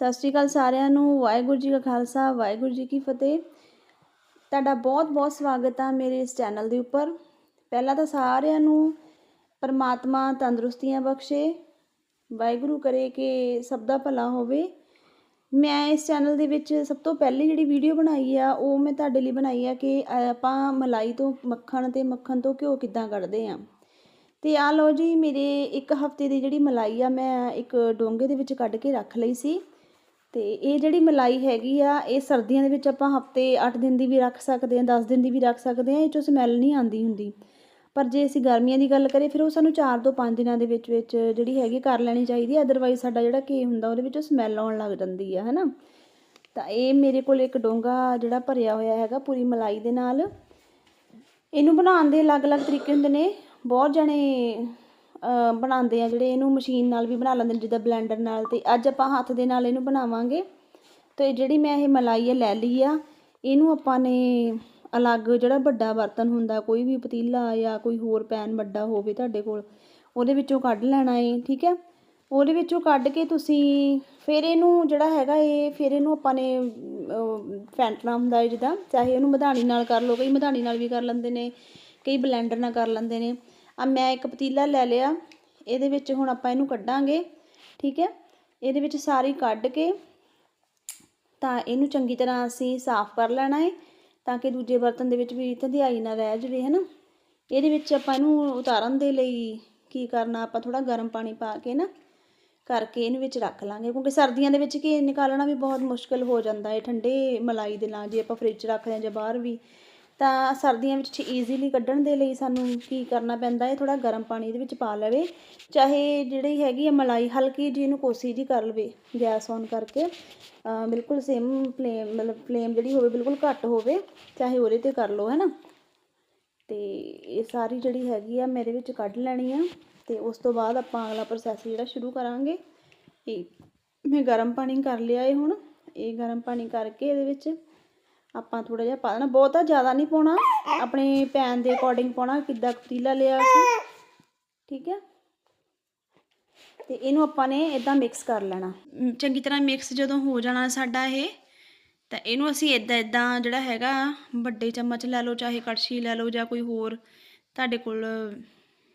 ਸਤਿ ਸ਼੍ਰੀ ਅਕਾਲ ਸਾਰਿਆਂ ਨੂੰ, ਵਾਹਿਗੁਰੂ ਜੀ ਕਾ ਖਾਲਸਾ, ਵਾਹਿਗੁਰੂ ਜੀ ਕੀ ਫਤਿਹ। ਤੁਹਾਡਾ ਬਹੁਤ-ਬਹੁਤ ਸਵਾਗਤ ਆ ਮੇਰੇ ਇਸ ਚੈਨਲ ਦੇ ਉੱਪਰ। ਪਹਿਲਾਂ ਤਾਂ ਸਾਰਿਆਂ ਨੂੰ ਪਰਮਾਤਮਾ ਤੰਦਰੁਸਤੀਆਂ ਬਖਸ਼ੇ, ਵਾਹਿਗੁਰੂ ਕਰੇ ਕਿ ਸਭ ਦਾ ਭਲਾ ਹੋਵੇ। ਮੈਂ ਇਸ ਚੈਨਲ ਦੇ ਵਿੱਚ ਸਭ ਤੋਂ ਪਹਿਲੀ ਜਿਹੜੀ ਵੀਡੀਓ ਬਣਾਈ ਆ, ਉਹ ਮੈਂ ਤੁਹਾਡੇ ਲਈ ਬਣਾਈ ਆ ਕਿ ਆਪਾਂ ਮਲਾਈ ਤੋਂ ਮੱਖਣ ਤੇ ਮੱਖਣ ਤੋਂ ਘਿਓ ਕਿੱਦਾਂ ਕੱਢਦੇ ਆ। ਤੇ ਆ ਲਓ ਜੀ, ਮੇਰੇ ਇੱਕ ਹਫ਼ਤੇ ਦੀ ਜਿਹੜੀ ਮਲਾਈ ਆ, ਮੈਂ ਇੱਕ ਡੋਂਗੇ ਦੇ ਵਿੱਚ ਕੱਢ ਕੇ ਰੱਖ ਲਈ ਸੀ। ਅਤੇ ਇਹ ਜਿਹੜੀ ਮਲਾਈ ਹੈਗੀ ਆ, ਇਹ ਸਰਦੀਆਂ ਦੇ ਵਿੱਚ ਆਪਾਂ ਹਫ਼ਤੇ ਅੱਠ ਦਿਨ ਦੀ ਵੀ ਰੱਖ ਸਕਦੇ ਹਾਂ, ਦਸ ਦਿਨ ਦੀ ਵੀ ਰੱਖ ਸਕਦੇ ਹਾਂ, ਇਹ ਚੋਂ ਸਮੈਲ ਨਹੀਂ ਆਉਂਦੀ ਹੁੰਦੀ। ਪਰ ਜੇ ਅਸੀਂ ਗਰਮੀਆਂ ਦੀ ਗੱਲ ਕਰੀਏ, ਫਿਰ ਉਹ ਸਾਨੂੰ 4 ਤੋਂ 5 ਦਿਨਾਂ ਦੇ ਵਿੱਚ ਵਿੱਚ ਜਿਹੜੀ ਹੈਗੀ ਕਰ ਲੈਣੀ ਚਾਹੀਦੀ ਹੈ ਅਦਰਵਾਈਜ਼ ਸਾਡਾ ਜਿਹੜਾ ਘੀ ਹੁੰਦਾ, ਉਹਦੇ ਵਿੱਚੋਂ ਸਮੈਲ ਆਉਣ ਲੱਗ ਜਾਂਦੀ ਆ, ਹੈਨਾ? ਤਾਂ ਇਹ ਮੇਰੇ ਕੋਲ ਇੱਕ ਡੋਂਗਾ ਜਿਹੜਾ ਭਰਿਆ ਹੋਇਆ ਹੈਗਾ, ਪੂਰੀ ਮਲਾਈ ਦੇ ਨਾਲ। ਇਹਨੂੰ ਬਣਾਉਣ ਦੇ ਅਲੱਗ-ਅਲੱਗ ਤਰੀਕੇ ਹੁੰਦੇ ਨੇ। ਬਹੁਤ ਜਣੇ ਬਣਾਉਂਦੇ ਆ, ਜਿਹੜੇ ਇਹਨੂੰ ਮਸ਼ੀਨ ਨਾਲ ਵੀ ਬਣਾ ਲੈਂਦੇ ਨੇ, ਜਿੱਦਾਂ ਬਲੈਂਡਰ ਨਾਲ ਤੇ ਅੱਜ ਆਪਾਂ ਹੱਥ ਦੇ ਨਾਲ ਇਹਨੂੰ ਬਣਾਵਾਂਗੇ। ਤੇ ਜਿਹੜੀ ਮੈਂ ਇਹ ਮਲਾਈ ਹੈ ਲੈ ਲਈ ਆ, ਇਹਨੂੰ ਆਪਾਂ ਨੇ ਅਲੱਗ ਜਿਹੜਾ ਵੱਡਾ ਬਰਤਨ ਹੁੰਦਾ, ਕੋਈ ਵੀ ਪਤੀਲਾ ਜਾਂ ਕੋਈ ਹੋਰ ਪੈਨ ਵੱਡਾ ਹੋਵੇ ਤੁਹਾਡੇ ਕੋਲ, ਉਹਦੇ ਵਿੱਚੋਂ ਕੱਢ ਲੈਣਾ ਏ, ਠੀਕ ਹੈ? ਉਹਦੇ ਵਿੱਚੋਂ ਕੱਢ ਕੇ ਤੁਸੀਂ ਫਿਰ ਇਹਨੂੰ ਜਿਹੜਾ ਹੈਗਾ ਇਹ ਫਿਰ ਇਹਨੂੰ ਆਪਾਂ ਨੇ ਫੈਂਟਣਾ ਹੁੰਦਾ ਹੈ ਜਿੱਦਾਂ, ਚਾਹੇ ਇਹਨੂੰ ਮਧਾਣੀ ਨਾਲ ਕਰ ਲਓ, ਕਈ ਮਧਾਣੀ ਨਾਲ ਵੀ ਕਰ ਲੈਂਦੇ ਨੇ, ਕਈ ਬਲੈਂਡਰ ਨਾਲ ਕਰ ਲੈਂਦੇ ਨੇ। ਆ ਮੈਂ ਇੱਕ ਪਤੀਲਾ ਲੈ ਲਿਆ। ਇਹਦੇ ਵਿੱਚ ਹੁਣ ਆਪਾਂ ਇਹਨੂੰ ਕੱਢਾਂਗੇ, ਠੀਕ ਹੈ? ਇਹਦੇ ਵਿੱਚ ਸਾਰੀ ਕੱਢ ਕੇ ਤਾਂ ਇਹਨੂੰ ਚੰਗੀ ਤਰ੍ਹਾਂ ਅਸੀਂ ਸਾਫ਼ ਕਰ ਲੈਣਾ ਹੈ ਤਾਂ ਕਿ ਦੂਜੇ ਬਰਤਨ ਦੇ ਵਿੱਚ ਵੀ ਧੰਦਿਆਈ ਨਾ ਰਹਿ ਜਾਵੇ, ਹੈ ਨਾ? ਇਹਦੇ ਵਿੱਚ ਆਪਾਂ ਇਹਨੂੰ ਉਤਾਰਨ ਦੇ ਲਈ ਕੀ ਕਰਨਾ, ਆਪਾਂ ਥੋੜਾ ਗਰਮ ਪਾਣੀ ਪਾ ਕੇ ਨਾ ਕਰਕੇ ਇਹਨੂੰ ਵਿੱਚ ਰੱਖ ਲਾਂਗੇ, ਕਿਉਂਕਿ ਸਰਦੀਆਂ ਦੇ ਵਿੱਚ ਕੀ ਨਿਕਾਲਣਾ ਵੀ ਬਹੁਤ ਮੁਸ਼ਕਲ ਹੋ ਜਾਂਦਾ ਹੈ ਠੰਡੇ ਮਲਾਈ ਦੇ ਨਾਲ ਜੇ ਆਪਾਂ ਫ੍ਰਿਜ ਰੱਖਦੇ ਹਾਂ ਜਾਂ ਬਾਹਰ ਵੀ। ਤਾਂ ਸਰਦੀਆਂ ਵਿੱਚ ਈਜ਼ੀਲੀ ਕੱਢਣ ਦੇ ਲਈ ਸਾਨੂੰ ਕੀ ਕਰਨਾ ਪੈਂਦਾ ਹੈ? ਥੋੜਾ ਗਰਮ ਪਾਣੀ ਇਹਦੇ ਵਿੱਚ ਪਾ ਲਵੇ। ਚਾਹੇ ਜਿਹੜੀ ਹੈਗੀ ਹੈ ਮਲਾਈ, ਹਲਕੀ ਜਿਹੀ ਇਹਨੂੰ ਕੋਸੀ ਜੀ ਕਰ ਲਵੇ ਗੈਸ ਔਨ ਕਰਕੇ। ਬਿਲਕੁਲ ਸੇਮ ਫਲੇਮ ਮਤਲਬ ਫਲੇਮ ਜਿਹੜੀ ਹੋਵੇ ਬਿਲਕੁਲ ਘੱਟ ਹੋਵੇ, ਚਾਹੇ ਉਹਦੇ ਤੇ ਕਰ ਲਓ ਹੈ ਨਾ ਤੇ ਇਹ ਸਾਰੀ ਜਿਹੜੀ ਹੈਗੀ ਆ ਮੇਰੇ ਵਿੱਚ ਕੱਢ ਲੈਣੀ ਆ ਤੇ ਉਸ ਤੋਂ ਬਾਅਦ ਆਪਾਂ ਅਗਲਾ ਪ੍ਰੋਸੈਸ ਜਿਹੜਾ ਸ਼ੁਰੂ ਕਰਾਂਗੇ। ਇਹ ਮੈਂ ਗਰਮ ਪਾਣੀ ਕਰ ਲਿਆ ਇਹ ਹੁਣ। ਇਹ ਗਰਮ ਪਾਣੀ ਕਰਕੇ ਇਹਦੇ ਵਿੱਚ ਆਪਾਂ ਥੋੜਾ ਜਿਹਾ ਪਾ ਦੇਣਾ, ਬਹੁਤਾ ਜ਼ਿਆਦਾ ਨਹੀਂ ਪਾਉਣਾ। ਆਪਣੇ ਪੈਨ ਦੇ ਅਕੋਰਡਿੰਗ ਪਾਉਣਾ, ਕਿੱਦਾਂ ਪਤੀਲਾ ਲਿਆ ਅਸੀਂ ਠੀਕ ਹੈ? ਤੇ ਇਹਨੂੰ ਆਪਾਂ ਨੇ ਇਦਾਂ ਮਿਕਸ ਕਰ ਲੈਣਾ। ਚੰਗੀ ਤਰ੍ਹਾਂ ਮਿਕਸ ਜਦੋਂ ਹੋ ਜਾਣਾ ਸਾਡਾ ਇਹ, ਤਾਂ ਇਹਨੂੰ ਅਸੀਂ ਇਦਾਂ ਇਦਾਂ ਜਿਹੜਾ ਹੈਗਾ, ਵੱਡੇ ਚਮਚ ਲੈ ਲਓ, ਚਾਹੇ ਕੜਛੀ ਲੈ ਲਓ ਜਾਂ ਕੋਈ ਹੋਰ, ਤੁਹਾਡੇ ਕੋਲ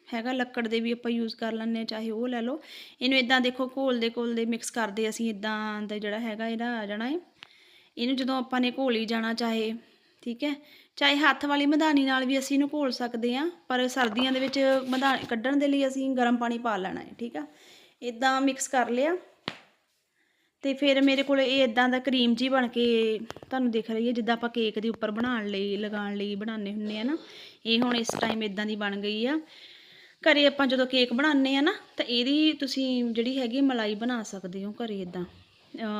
ਹੈਗਾ ਲੱਕੜ ਦੇ ਵੀ ਆਪਾਂ ਯੂਜ਼ ਕਰ ਲੈਂਦੇ ਹਾਂ, ਚਾਹੇ ਉਹ ਲੈ ਲਓ। ਇਹਨੂੰ ਇਦਾਂ ਦੇਖੋ ਘੋਲਦੇ ਘੋਲਦੇ ਮਿਕਸ ਕਰਦੇ ਅਸੀਂ ਇਦਾਂ ਦਾ ਜਿਹੜਾ ਹੈਗਾ, ਇਹਦਾ ਆ ਜਾਣਾ ਹੈ ਇਹਨੂੰ ਜਦੋਂ ਆਪਾਂ ਨੇ ਘੋਲੀ ਜਾਣਾ ਚਾਹੇ, ਠੀਕ ਹੈ? ਚਾਹੇ ਹੱਥ ਵਾਲੀ ਮਧਾਨੀ ਨਾਲ ਵੀ ਅਸੀਂ ਇਹਨੂੰ ਘੋਲ ਸਕਦੇ ਹਾਂ, ਪਰ ਸਰਦੀਆਂ ਦੇ ਵਿੱਚ ਮਧਾ ਕੱਢਣ ਦੇ ਲਈ ਅਸੀਂ ਗਰਮ ਪਾਣੀ ਪਾ ਲੈਣਾ ਹੈ, ਠੀਕ ਆ? ਇਦਾਂ ਮਿਕਸ ਕਰ ਲਿਆ। ਤੇ ਫਿਰ ਮੇਰੇ ਕੋਲ ਇਹ ਇਦਾਂ ਦਾ ਕਰੀਮ ਜੀ ਬਣ ਕੇ ਤੁਹਾਨੂੰ ਦਿਖ ਰਹੀ ਹੈ, ਜਿੱਦਾਂ ਆਪਾਂ ਕੇਕ ਦੇ ਉੱਪਰ ਬਣਾਉਣ ਲਈ, ਲਗਾਉਣ ਲਈ ਬਣਾਉਂਦੇ ਹੁੰਦੇ ਆ ਨਾ। ਇਹ ਹੁਣ ਇਸ ਟਾਈਮ ਇਦਾਂ ਦੀ ਬਣ ਗਈ ਆ। ਘਰੇ ਆਪਾਂ ਜਦੋਂ ਕੇਕ ਬਣਾਉਂਦੇ ਆ ਨਾ, ਤਾਂ ਇਹਦੀ ਤੁਸੀਂ ਜਿਹੜੀ ਹੈਗੀ ਮਲਾਈ ਬਣਾ ਸਕਦੇ ਹੋ ਘਰੇ ਇਦਾਂ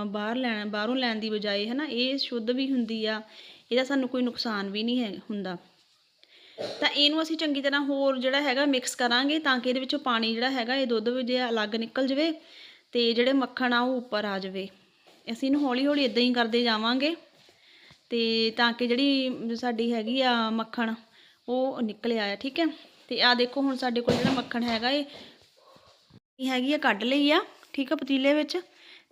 ਬਾਹਰ ਲੈਣ, ਬਾਹਰੋਂ ਲੈਣ ਦੀ ਬਜਾਏ ਹੈ ਨਾ ਇਹ ਸ਼ੁੱਧ ਵੀ ਹੁੰਦੀ ਆ, ਇਹਦਾ ਸਾਨੂੰ ਕੋਈ ਨੁਕਸਾਨ ਵੀ ਨਹੀਂ ਹੈ ਹੁੰਦਾ। ਤਾਂ ਇਹਨੂੰ ਅਸੀਂ ਚੰਗੀ ਤਰ੍ਹਾਂ ਹੋਰ ਜਿਹੜਾ ਹੈਗਾ ਮਿਕਸ ਕਰਾਂਗੇ ਤਾਂ ਕਿ ਇਹਦੇ ਵਿੱਚੋਂ ਪਾਣੀ ਜਿਹੜਾ ਹੈਗਾ, ਇਹ ਦੁੱਧ ਵਿੱਚ ਅਲੱਗ ਨਿਕਲ ਜਵੇ ਤੇ ਜਿਹੜੇ ਮੱਖਣ ਆ ਉਹ ਉੱਪਰ ਆ ਜਾਵੇ। ਅਸੀਂ ਇਹਨੂੰ ਹੌਲੀ ਹੌਲੀ ਇਦਾਂ ਹੀ ਕਰਦੇ ਜਾਵਾਂਗੇ ਤੇ ਤਾਂ ਕਿ ਜਿਹੜੀ ਸਾਡੀ ਹੈਗੀ ਆ ਮੱਖਣ, ਉਹ ਨਿਕਲ ਆਇਆ ਠੀਕ ਹੈ? ਤੇ ਆ ਦੇਖੋ ਹੁਣ ਸਾਡੇ ਕੋਲ ਜਿਹੜਾ ਮੱਖਣ ਹੈਗਾ ਇਹ ਹੈਗੀ ਆ ਕੱਢ ਲਈ ਆ, ਠੀਕ ਆ ਪਤੀਲੇ ਵਿੱਚ।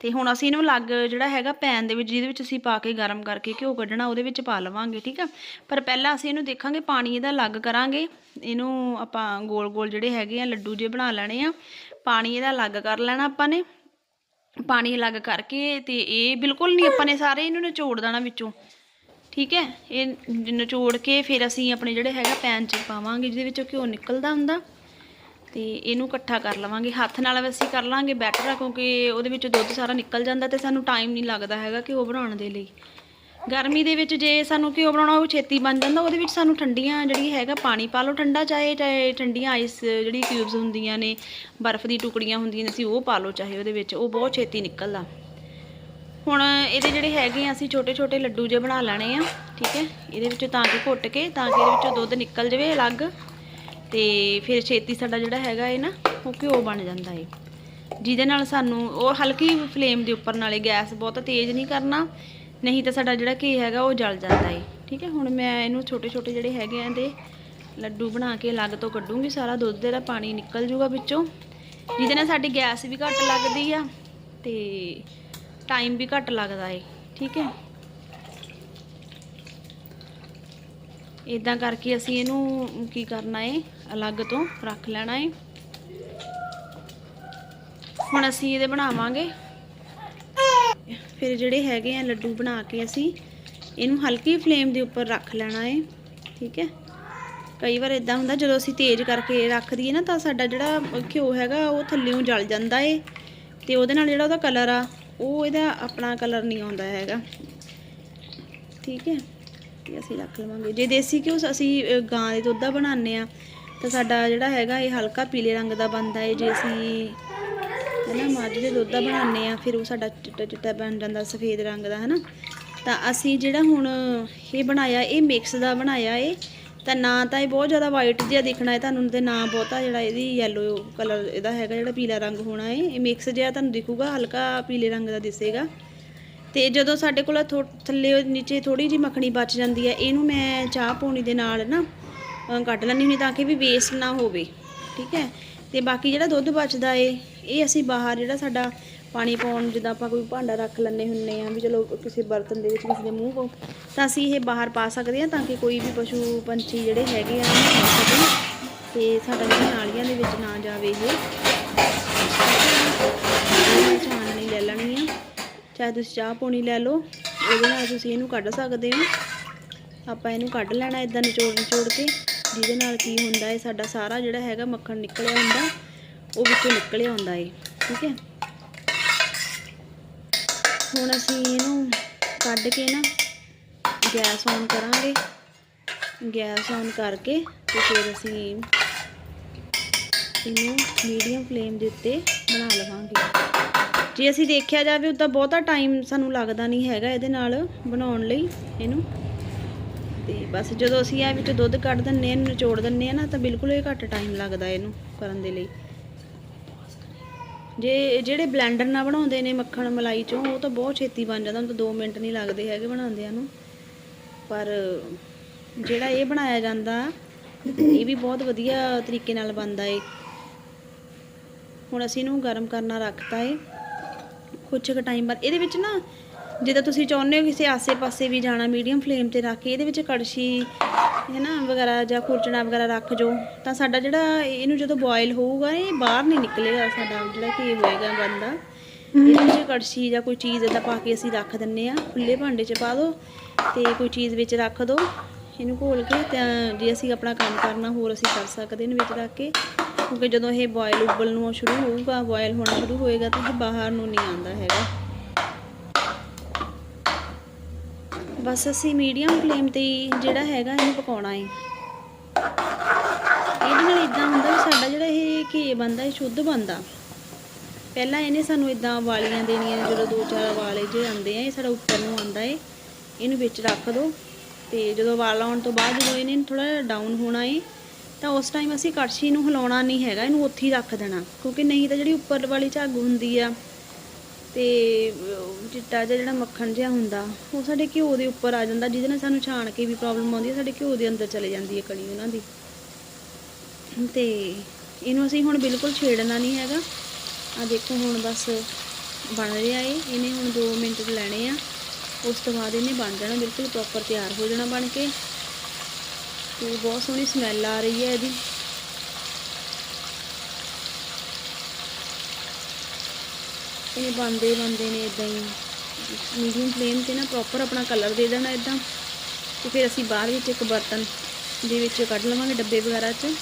ਤੇ ਹੁਣ ਅਸੀਂ ਇਹਨੂੰ ਲੱਗ ਜਿਹੜਾ ਹੈਗਾ ਪੈਨ ਦੇ ਵਿੱਚ, ਜਿਹਦੇ ਵਿੱਚ ਅਸੀਂ ਪਾ ਕੇ ਗਰਮ ਕਰਕੇ ਘਿਓ ਕੱਢਣਾ, ਉਹਦੇ ਵਿੱਚ ਪਾ ਲਵਾਂਗੇ, ਠੀਕ ਆ? ਪਰ ਪਹਿਲਾਂ ਅਸੀਂ ਇਹਨੂੰ ਦੇਖਾਂਗੇ, ਪਾਣੀ ਇਹਦਾ ਅਲੱਗ ਕਰਾਂਗੇ। ਇਹਨੂੰ ਆਪਾਂ ਗੋਲ ਗੋਲ ਜਿਹੜੇ ਹੈਗੇ ਆ, ਲੱਡੂ ਜੇ ਬਣਾ ਲੈਣੇ ਆ। ਪਾਣੀ ਇਹਦਾ ਅਲੱਗ ਕਰ ਲੈਣਾ ਆਪਾਂ ਨੇ। ਪਾਣੀ ਅਲੱਗ ਕਰਕੇ ਤੇ ਇਹ ਬਿਲਕੁਲ ਨਹੀਂ, ਆਪਾਂ ਨੇ ਸਾਰੇ ਇਹਨੂੰ ਨਿਚੋੜ ਦੇਣਾ ਵਿੱਚੋਂ। ਠੀਕ ਹੈ ਇਹ ਨਿਚੋੜ ਕੇ ਫਿਰ ਅਸੀਂ ਆਪਣੇ ਜਿਹੜੇ ਹੈਗਾ ਪੈਨ 'ਚ ਪਾਵਾਂਗੇ, ਜਿਹਦੇ ਵਿੱਚੋਂ ਘਿਓ ਨਿਕਲਦਾ ਹੁੰਦਾ। ਤੇ ਇਹਨੂੰ ਇਕੱਠਾ ਕਰ ਲਵਾਂਗੇ। ਹੱਥ ਨਾਲ ਅਸੀਂ ਕਰ ਲਾਂਗੇ ਬੈਟਰ ਆ, ਕਿਉਂਕਿ ਉਹਦੇ ਵਿੱਚ ਦੁੱਧ ਸਾਰਾ ਨਿਕਲ ਜਾਂਦਾ ਤੇ ਸਾਨੂੰ ਟਾਈਮ ਨਹੀਂ ਲੱਗਦਾ ਹੈਗਾ ਘਿਓ ਬਣਾਉਣ ਦੇ ਲਈ। ਗਰਮੀ ਦੇ ਵਿੱਚ ਜੇ ਸਾਨੂੰ ਘਿਓ ਬਣਾਉਣਾ ਉਹ ਛੇਤੀ ਬਣ ਜਾਂਦਾ। ਉਹਦੇ ਵਿੱਚ ਸਾਨੂੰ ਠੰਡੀਆਂ ਜਿਹੜੀ ਹੈਗਾ ਪਾਣੀ ਪਾ ਲਓ। ਠੰਡਾ ਚਾਹੇ ਚਾਹੇ ਠੰਡੀਆਂ ਆਈਸ ਜਿਹੜੀ ਕਿਊਬਸ ਹੁੰਦੀਆਂ ਨੇ, ਬਰਫ਼ ਦੀ ਟੁਕੜੀਆਂ ਹੁੰਦੀਆਂ ਨੇ, ਅਸੀਂ ਉਹ ਪਾ ਲਓ ਚਾਹੇ ਉਹਦੇ ਵਿੱਚ। ਉਹ ਬਹੁਤ ਛੇਤੀ ਨਿਕਲਦਾ। ਹੁਣ ਇਹਦੇ ਜਿਹੜੇ ਹੈਗੇ ਆ, ਅਸੀਂ ਛੋਟੇ ਛੋਟੇ ਲੱਡੂ ਜੇ ਬਣਾ ਲੈਣੇ ਆ, ਠੀਕ ਹੈ? ਇਹਦੇ ਵਿੱਚੋਂ ਤਾਂ ਕਿ ਘੁੱਟ ਕੇ, ਤਾਂ ਕਿ ਇਹਦੇ ਵਿੱਚੋਂ ਦੁੱਧ ਨਿਕਲ ਜਵੇ ਅਲੱਗ। ਤੇ ਫਿਰ ਛੇਤੀ ਸਾਡਾ ਜਿਹੜਾ ਹੈਗਾ ਇਹ ਨਾ, ਉਹ ਘਿਓ ਬਣ ਜਾਂਦਾ ਏ। ਜਿਹਦੇ ਨਾਲ ਸਾਨੂੰ, ਉਹ ਹਲਕੀ ਫਲੇਮ ਦੇ ਉੱਪਰ ਨਾਲੇ ਗੈਸ ਬਹੁਤ ਤੇਜ਼ ਨਹੀਂ ਕਰਨਾ, ਨਹੀਂ ਤਾਂ ਸਾਡਾ ਜਿਹੜਾ ਘੀ ਹੈਗਾ ਉਹ ਜਲ ਜਾਂਦਾ ਏ। ਠੀਕ ਹੈ, ਹੁਣ ਮੈਂ ਇਹਨੂੰ ਛੋਟੇ ਛੋਟੇ ਜਿਹੜੇ ਹੈਗੇ ਆ ਇਹਦੇ ਲੱਡੂ ਬਣਾ ਕੇ ਅਲੱਗ ਤੋਂ ਕੱਢੂੰਗੀ, ਸਾਰਾ ਦੁੱਧ ਦਾ ਪਾਣੀ ਨਿਕਲ ਜੂਗਾ ਵਿੱਚੋਂ। ਜਿਹਦੇ ਨਾਲ ਸਾਡੀ ਗੈਸ ਵੀ ਘੱਟ ਲੱਗਦੀ ਆ ਤੇ ਟਾਈਮ ਵੀ ਘੱਟ ਲੱਗਦਾ ਏ। ਠੀਕ ਹੈ। ਇਦਾਂ ਕਰਕੇ ਅਸੀਂ ਇਹਨੂੰ ਕੀ ਕਰਨਾ ਏ? ਅਲੱਗ ਤੋਂ ਰੱਖ ਲੈਣਾ ਏ। ਹੁਣ ਅਸੀਂ ਇਹਦੇ ਬਣਾਵਾਂਗੇ। ਫਿਰ ਜਿਹੜੇ ਹੈਗੇ ਆ ਲੱਡੂ ਬਣਾ ਕੇ ਅਸੀਂ ਇਹਨੂੰ ਹਲਕੀ ਫਲੇਮ ਦੇ ਉੱਪਰ ਰੱਖ ਲੈਣਾ ਏ, ਠੀਕ ਹੈ ਕਈ ਵਾਰ ਇਦਾਂ ਹੁੰਦਾ ਜਦੋਂ ਅਸੀਂ ਤੇਜ਼ ਕਰਕੇ ਰੱਖ ਦਈਏ ਨਾ ਤਾਂ ਸਾਡਾ ਜਿਹੜਾ ਘਿਓ ਹੈਗਾ ਉਹ ਥੱਲੇੋਂ ਜਲ ਜਾਂਦਾ ਏ ਤੇ ਉਹਦੇ ਨਾਲ ਜਿਹੜਾ ਉਹਦਾ ਕਲਰ ਆ, ਉਹ ਇਹਦਾ ਆਪਣਾ ਕਲਰ ਨਹੀਂ ਆਉਂਦਾ ਹੈਗਾ। ਠੀਕ ਹੈ ਤੇ ਅਸੀਂ ਰੱਖ ਲਵਾਂਗੇ। ਜੇ ਦੇਸੀ ਘਿਓ ਅਸੀਂ ਗਾਂ ਦੇ ਦੁੱਧ ਦਾ ਬਣਾਉਂਦੇ ਆ ਤਾਂ ਸਾਡਾ ਜਿਹੜਾ ਹੈਗਾ ਇਹ ਹਲਕਾ ਪੀਲੇ ਰੰਗ ਦਾ ਬਣਦਾ ਏ, ਜੇ ਅਸੀਂ ਹੈਨਾ ਮੱਝ ਦੇ ਦੁੱਧ ਦਾ ਬਣਾਉਂਦੇ ਆ ਫਿਰ ਉਹ ਸਾਡਾ ਚਿੱਟਾ ਚਿੱਟਾ ਬਣ ਜਾਂਦਾ ਸਫੇਦ ਰੰਗ ਦਾ, ਹੈਨਾ। ਤਾਂ ਅਸੀਂ ਜਿਹੜਾ ਹੁਣ ਇਹ ਬਣਾਇਆ, ਇਹ ਮਿਕਸ ਦਾ ਬਣਾਇਆ ਏ, ਤਾਂ ਨਾ ਤਾਂ ਇਹ ਬਹੁਤ ਜ਼ਿਆਦਾ ਵਾਈਟ ਜਿਹਾ ਦਿਖਣਾ ਹੈ ਤੁਹਾਨੂੰ ਤੇ ਨਾ ਬਹੁਤਾ ਜਿਹੜਾ ਇਹਦੀ ਯੈਲੋ ਕਲਰ ਇਹਦਾ ਹੈਗਾ ਜਿਹੜਾ ਪੀਲਾ ਰੰਗ ਹੋਣਾ ਏ। ਇਹ ਮਿਕਸ ਜਿਹਾ ਤੁਹਾਨੂੰ ਦਿਖੂਗਾ, ਹਲਕਾ ਪੀਲੇ ਰੰਗ ਦਾ ਦਿਸੇਗਾ। ਤੇ ਜਦੋਂ ਸਾਡੇ ਕੋਲ ਥੋ- ਥੱਲੇ ਨੀਚੇ ਥੋੜੀ ਜਿਹੀ ਮੱਖਣੀ ਬਚ ਜਾਂਦੀ ਹੈ ਇਹਨੂੰ ਮੈਂ ਚਾਹ ਪੌਣੀ ਦੇ ਨਾਲ ਨਾ ਕੱਢ ਲੈਂਦੀ ਹੁੰਦੀ ਤਾਂ ਕਿ ਵੀ ਵੇਸਟ ਨਾ ਹੋਵੇ, ਠੀਕ ਹੈ? ਤੇ ਬਾਕੀ ਜਿਹੜਾ ਦੁੱਧ ਬਚਦਾ ਏ, ਇਹ ਅਸੀਂ ਬਾਹਰ ਜਿਹੜਾ ਸਾਡਾ ਪਾਣੀ ਪਾਉਣ, ਜਿੱਦਾਂ ਆਪਾਂ ਕੋਈ ਭਾਂਡਾ ਰੱਖ ਲੈਂਦੇ ਹੁੰਨੇ ਆ ਵੀ ਚਲੋ ਕਿਸੇ ਬਰਤਨ ਦੇ ਵਿੱਚ ਕਿਸੇ ਦੇ ਮੂੰਹ ਪਾਉ ਤਾਂ ਅਸੀਂ ਇਹ ਬਾਹਰ ਪਾ ਸਕਦੇ ਹਾਂ ਤਾਂ ਕਿ ਕੋਈ ਵੀ ਪਸ਼ੂ ਪੰਛੀ ਜਿਹੜੇ ਹੈਗੇ ਆ ਸਕਣ ਤੇ ਸਾਡਾ ਜਿਹੜਾ ਨਾਲੀਆਂ ਦੇ ਵਿੱਚ ਨਾ ਜਾਵੇ ਇਹ। ਛਾਣਨੀ ਲੈ ਲੈਣੀ ਆ। ਚਾਹੇ ਤੁਸੀਂ ਚਾਹ ਪੋਣੀ ਲੈ ਲਓ, ਉਹਦੇ ਨਾਲ ਤੁਸੀਂ ਇਹਨੂੰ ਕੱਢ ਸਕਦੇ ਹੋ। ਆਪਾਂ ਇਹਨੂੰ ਕੱਢ ਲੈਣਾ ਇਦਾਂ ਨਿਚੋੜ ਨਿਚੋੜ ਕੇ। ਜਿਹਦੇ ਨਾਲ ਕੀ ਹੁੰਦਾ ਹੈ ਸਾਡਾ ਸਾਰਾ ਜਿਹੜਾ ਹੈਗਾ ਮੱਖਣ ਨਿਕਲਿਆ ਹੁੰਦਾ, ਉਹ ਵਿੱਚੋਂ ਨਿਕਲਿਆ ਹੁੰਦਾ ਹੈ ਠੀਕ ਹੈ ਹੁਣ ਅਸੀਂ ਇਹਨੂੰ ਕੱਢ ਕੇ ਨਾ ਗੈਸ ਔਨ ਕਰਾਂਗੇ। ਗੈਸ ਔਨ ਕਰਕੇ ਤੇ ਫਿਰ ਅਸੀਂ ਇਹਨੂੰ ਮੀਡੀਅਮ ਫਲੇਮ ਦੇ ਉੱਤੇ ਬਣਾ ਲਵਾਂਗੇ। ਜੇ ਅਸੀਂ ਦੇਖਿਆ ਜਾਵੇ ਉਦਾਂ ਬਹੁਤਾ ਟਾਈਮ ਸਾਨੂੰ ਲੱਗਦਾ ਨਹੀਂ ਹੈਗਾ ਇਹਦੇ ਨਾਲ ਬਣਾਉਣ ਲਈ ਇਹਨੂੰ। ਤੇ ਬਸ ਜਦੋਂ ਅਸੀਂ ਇਹ ਵਿੱਚ ਦੁੱਧ ਕੱਢ ਦਿੰਨੇ ਆ ਨਿਚੋੜ ਦਿੰਨੇ ਆ ਨਾ, ਤਾਂ ਬਿਲਕੁਲ ਹੀ ਘੱਟ ਟਾਈਮ ਲੱਗਦਾ ਇਹਨੂੰ ਕਰਨ ਦੇ ਲਈ। ਜੇ ਜਿਹੜੇ ਬਲੈਂਡਰ ਨਾਲ ਬਣਾਉਂਦੇ ਨੇ ਮੱਖਣ ਮਲਾਈ ਚੋਂ, ਉਹ ਤਾਂ ਬਹੁਤ ਛੇਤੀ ਬਣ ਜਾਂਦਾ, ਉਹਨੂੰ ਤਾਂ 2 ਮਿੰਟ ਨਹੀਂ ਲੱਗਦੇ ਹੈਗੇ ਬਣਾਉਂਦਿਆਂ ਨੂੰ। ਪਰ ਜਿਹੜਾ ਇਹ ਬਣਾਇਆ ਜਾਂਦਾ, ਇਹ ਵੀ ਬਹੁਤ ਵਧੀਆ ਤਰੀਕੇ ਨਾਲ ਬਣਦਾ ਏ। ਹੁਣ ਅਸੀਂ ਇਹਨੂੰ ਗਰਮ ਕਰਨਾ ਰੱਖਤਾ ਏ। ਕੁਝ ਕੁ ਟਾਈਮ ਬਾਅਦ, ਇਹਦੇ ਵਿੱਚ ਨਾ ਜਿੱਦਾਂ ਤੁਸੀਂ ਚਾਹੁੰਦੇ ਹੋ ਕਿਸੇ ਆਸੇ-ਪਾਸੇ ਵੀ ਜਾਣਾ ਮੀਡੀਅਮ ਫਲੇਮ ਤੇ ਰੱਖ ਕੇ ਇਹਦੇ ਵਿੱਚ ਕੜਛੀ ਹੈ ਨਾ ਵਗੈਰਾ ਜਾਂ ਖੁਰਚਣਾ ਵਗੈਰਾ ਰੱਖ ਜੋ ਤਾਂ ਸਾਡਾ ਜਿਹੜਾ ਇਹਨੂੰ ਜਦੋਂ ਬੋਇਲ ਹੋਊਗਾ ਇਹ ਬਾਹਰ ਨਹੀਂ ਨਿਕਲੇਗਾ ਸਾਡਾ ਜਿਹੜਾ ਕੀ ਹੋਏਗਾ ਬੰਦਾ ਇਹਦੇ ਵਿੱਚ ਕੜਛੀ ਜਾਂ ਕੋਈ ਚੀਜ਼ ਇਦਾਂ ਪਾ ਕੇ ਅਸੀਂ ਰੱਖ ਦਿੰਨੇ ਆ ਖੁੱਲੇ ਭਾਂਡੇ 'ਚ ਪਾ ਦਿਓ ਤੇ ਕੋਈ ਚੀਜ਼ ਵਿੱਚ ਰੱਖ ਦਿਓ ਇਹਨੂੰ ਘੋਲ ਕੇ ਤਾਂ ਜੇ ਅਸੀਂ ਆਪਣਾ ਕੰਮ ਕਰਨਾ ਹੋਰ ਅਸੀਂ ਕਰ ਸਕਦੇ ਇਹਨੂੰ ਵਿੱਚ ਰੱਖ ਕੇ ਕਿਉਂਕਿ ਜਦੋਂ ਇਹ ਬੋਇਲ ਉਬਲ ਨੂੰ ਸ਼ੁਰੂ ਹੋਊਗਾ ਬੋਇਲ ਹੋਣਾ ਸ਼ੁਰੂ ਹੋਏਗਾ ਤਾਂ ਇਹ ਬਾਹਰ ਨੂੰ ਨਹੀਂ ਆਉਂਦਾ ਹੈਗਾ। ਬਸ ਅਸੀਂ ਮੀਡੀਅਮ ਫਲੇਮ ਤੇ ਹੀ ਜਿਹੜਾ ਹੈਗਾ ਇਹਨੂੰ ਪਕਾਉਣਾ ਹੈ ਇਹਦੇ ਨਾਲ ਇਦਾਂ ਹੁੰਦਾ ਵੀ ਸਾਡਾ ਜਿਹੜਾ ਇਹ ਘੇ ਬੰਦਾ ਇਹ ਸ਼ੁੱਧ ਬੰਦਾ ਪਹਿਲਾਂ ਇਹਨੇ ਸਾਨੂੰ ਇਦਾਂ ਵਾਲੀਆਂ ਦੇਣੀਆਂ ਨੇ, ਜਦੋਂ ਦੋ ਚਾਰ ਵਾਲੇ ਜੇ ਆਉਂਦੇ ਆ ਇਹ ਸਾਡਾ ਉੱਪਰ ਨੂੰ ਆਉਂਦਾ ਏ। ਇਹਨੂੰ ਵਿੱਚ ਰੱਖ ਦਿਓ ਤੇ ਜਦੋਂ ਵਾਲ ਆਉਣ ਤੋਂ ਬਾਅਦ ਜਦੋਂ ਇਹਨੇ ਥੋੜਾ ਡਾਊਨ ਹੋਣਾ ਏ ਤਾਂ ਉਸ ਟਾਈਮ ਅਸੀਂ ਕੜਛੀ ਨੂੰ ਹਿਲਾਉਣਾ ਨਹੀਂ ਹੈਗਾ ਇਹਨੂੰ ਉੱਥੇ ਹੀ ਰੱਖ ਦੇਣਾ। ਕਿਉਂਕਿ ਨਹੀਂ ਤਾਂ ਜਿਹੜੀ ਉੱਪਰ ਵਾਲੀ ਝੱਗ ਹੁੰਦੀ ਆ ਤੇ ਚਿੱਟਾ ਜਿਹਾ ਜਿਹੜਾ ਮੱਖਣ ਜਿਹਾ ਹੁੰਦਾ, ਉਹ ਸਾਡੇ ਘਿਓ ਦੇ ਉੱਪਰ ਆ ਜਾਂਦਾ, ਜਿਹਦੇ ਨਾਲ ਸਾਨੂੰ ਛਾਣ ਕੇ ਵੀ ਪ੍ਰੋਬਲਮ ਆਉਂਦੀ ਹੈ, ਸਾਡੇ ਘਿਓ ਦੇ ਅੰਦਰ ਚਲੇ ਜਾਂਦੀ ਹੈ ਕਣੀ ਉਹਨਾਂ ਦੀ। ਤੇ ਇਹਨੂੰ ਅਸੀਂ ਹੁਣ ਬਿਲਕੁਲ ਛੇੜਨਾ ਨਹੀਂ ਹੈਗਾ। ਆ ਦੇਖੋ ਹੁਣ ਬਸ ਬਣ ਰਿਹਾ ਏ ਇਹਨੇ ਹੁਣ 2 ਮਿੰਟ ਲੈਣੇ ਆ। ਉਸ ਤੋਂ ਬਾਅਦ ਇਹਨੇ ਬਣ ਜਾਣਾ ਬਿਲਕੁਲ ਪ੍ਰੋਪਰ ਤਿਆਰ ਹੋ ਜਾਣਾ ਬਣ ਕੇ। ਤੇ ਬਹੁਤ ਸੋਹਣੀ ਸਮੈਲ ਆ ਰਹੀ ਹੈ ਇਹਦੀ। ਇਹ ਬੰਦੇ ਬੰਦੇ ਨੇ ਇਦਾਂ ਹੀ। ਮੀਡੀਅਮ ਫਲੇਮ ਤੇ ਨਾ ਪ੍ਰੋਪਰ ਆਪਣਾ ਕਲਰ ਦੇ ਦੇਣਾ ਇਦਾਂ ਤੇ ਫਿਰ ਅਸੀਂ ਬਾਹਰ ਵਿੱਚ ਇੱਕ ਬਰਤਨ ਦੇ ਵਿੱਚ ਕੱਢ ਲਵਾਂਗੇ ਡੱਬੇ ਵਗੈਰਾ 'ਚ।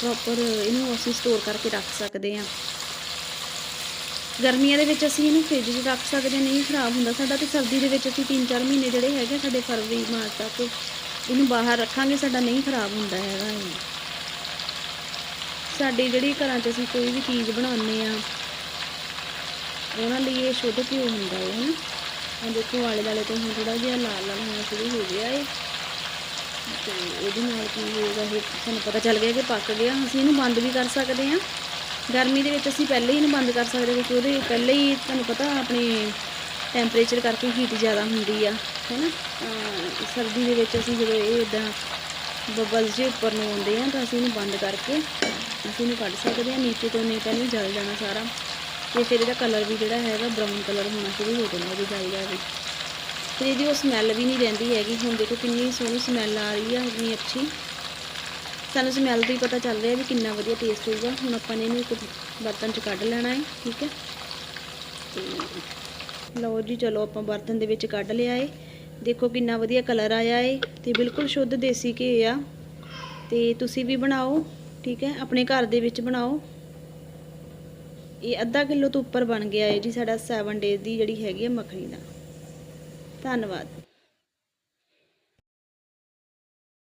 ਪ੍ਰੋਪਰ ਇਹਨੂੰ ਅਸੀਂ ਸਟੋਰ ਕਰਕੇ ਰੱਖ ਸਕਦੇ ਹਾਂ। ਗਰਮੀਆਂ ਦੇ ਵਿੱਚ ਅਸੀਂ ਇਹਨੂੰ ਫ੍ਰਿਜ 'ਚ ਰੱਖ ਸਕਦੇ ਹਾਂ, ਨਹੀਂ ਖਰਾਬ ਹੁੰਦਾ ਸਾਡਾ। ਤੇ ਸਰਦੀ ਦੇ ਵਿੱਚ ਅਸੀਂ 3-4 ਮਹੀਨੇ ਜਿਹੜੇ ਹੈਗੇ ਸਾਡੇ ਫਰਵਰੀ, ਮਾਰਚ ਤੱਕ ਇਹਨੂੰ ਬਾਹਰ ਰੱਖਾਂਗੇ, ਸਾਡਾ ਨਹੀਂ ਖਰਾਬ ਹੁੰਦਾ ਹੈਗਾ ਇਹ। ਸਾਡੇ ਜਿਹੜੀ ਘਰਾਂ 'ਚ ਅਸੀਂ ਕੋਈ ਵੀ ਚੀਜ਼ ਬਣਾਉਂਦੇ ਆ ਉਹਨਾਂ ਲਈ ਇਹ ਸ਼ੁੱਧ ਘਿਓ ਹੁੰਦਾ ਹੈ ਹਨਾ ਆ ਦੇਖੋ ਆਲੇ ਦੁਆਲੇ ਤੋਂ ਹੁਣ ਥੋੜਾ ਜਿਹਾ ਲਾਲ ਲਾਲ ਹੋਣਾ ਸ਼ੁਰੂ ਹੋ ਗਿਆ ਏ। ਤੇ ਇਹਦੇ ਨਾਲ ਕੀ ਹੋਏਗਾ ਇਹ ਸਾਨੂੰ ਪਤਾ ਚੱਲ ਗਿਆ ਕਿ ਪੱਕ ਗਿਆ। ਅਸੀਂ ਇਹਨੂੰ ਬੰਦ ਵੀ ਕਰ ਸਕਦੇ ਹਾਂ। ਗਰਮੀ ਦੇ ਵਿੱਚ ਅਸੀਂ ਪਹਿਲੇ ਹੀ ਇਹਨੂੰ ਬੰਦ ਕਰ ਸਕਦੇ ਕਿਉਂਕਿ ਉਹਦੇ ਪਹਿਲੇ ਹੀ ਤੁਹਾਨੂੰ ਪਤਾ ਆਪਣੇ ਟੈਂਪਰੇਚਰ ਕਰਕੇ ਹੀਟ ਜ਼ਿਆਦਾ ਹੁੰਦੀ ਆ ਹੈਨਾ ਤਾਂ ਸਰਦੀ ਦੇ ਵਿੱਚ ਅਸੀਂ ਜਦੋਂ ਇਹ ਇਦਾਂ ਬਬਲਸ ਜੇ ਉੱਪਰ ਨੂੰ ਆਉਂਦੇ ਆ ਤਾਂ ਅਸੀਂ ਇਹਨੂੰ ਬੰਦ ਕਰਕੇ ਅਸੀਂ ਇਹਨੂੰ ਕੱਢ ਸਕਦੇ ਹਾਂ ਨੀਚੇ ਤੋਂ ਨਹੀਂ ਤਾਂ ਨਹੀਂ ਜਲ ਜਾਣਾ ਸਾਰਾ। ਤੇ ਫਿਰ ਇਹਦਾ ਕਲਰ ਵੀ ਜਿਹੜਾ ਹੈਗਾ ਬਰਾਊਨ ਕਲਰ ਹੋਣਾ ਸ਼ੁਰੂ ਹੋ ਜਾਂਦਾ ਰਜਾਈ ਦਾ ਵੀ ਫਿਰ ਇਹਦੀ ਉਹ ਸਮੈਲ ਵੀ ਨਹੀਂ ਰਹਿੰਦੀ ਹੈਗੀ। ਹੁਣ ਦੇਖੋ ਕਿੰਨੀ ਸੋਹਣੀ ਸਮੈਲ ਆ ਰਹੀ ਆ, ਇੰਨੀ ਅੱਛੀ। ਸਾਨੂੰ ਸਮੈਲ ਤੋਂ ਹੀ ਪਤਾ ਚੱਲ ਰਿਹਾ ਵੀ ਕਿੰਨਾ ਵਧੀਆ ਟੇਸਟ ਹੋਊਗਾ। ਹੁਣ ਆਪਾਂ ਨੇ ਇਹਨੂੰ ਇੱਕ ਬਰਤਨ 'ਚ ਕੱਢ ਲੈਣਾ ਹੈ, ਠੀਕ ਹੈ। ਤੇ ਲਓ ਜੀ, ਚਲੋ ਆਪਾਂ ਬਰਤਨ ਦੇ ਵਿੱਚ ਕੱਢ ਲਿਆ ਏ। ਦੇਖੋ ਕਿੰਨਾ ਵਧੀਆ ਕਲਰ ਆਇਆ ਏ। ਤੇ ਬਿਲਕੁਲ ਸ਼ੁੱਧ ਦੇਸੀ ਘੇ ਆ। ਤੇ ਤੁਸੀਂ ਵੀ ਬਣਾਓ। ਠੀਕ ਹੈ? ਆਪਣੇ ਘਰ ਦੇ ਵਿੱਚ ਬਣਾਓ। ਇਹ ਅੱਧਾ ਕਿਲੋ ਤੋਂ ਉੱਪਰ ਬਣ ਗਿਆ ਏ ਜੀ ਸਾਡਾ 7 ਡੇਜ਼ ਦੀ ਜਿਹੜੀ ਹੈਗੀ ਆ ਮੱਖਣੀ ਦਾ। ਧੰਨਵਾਦ।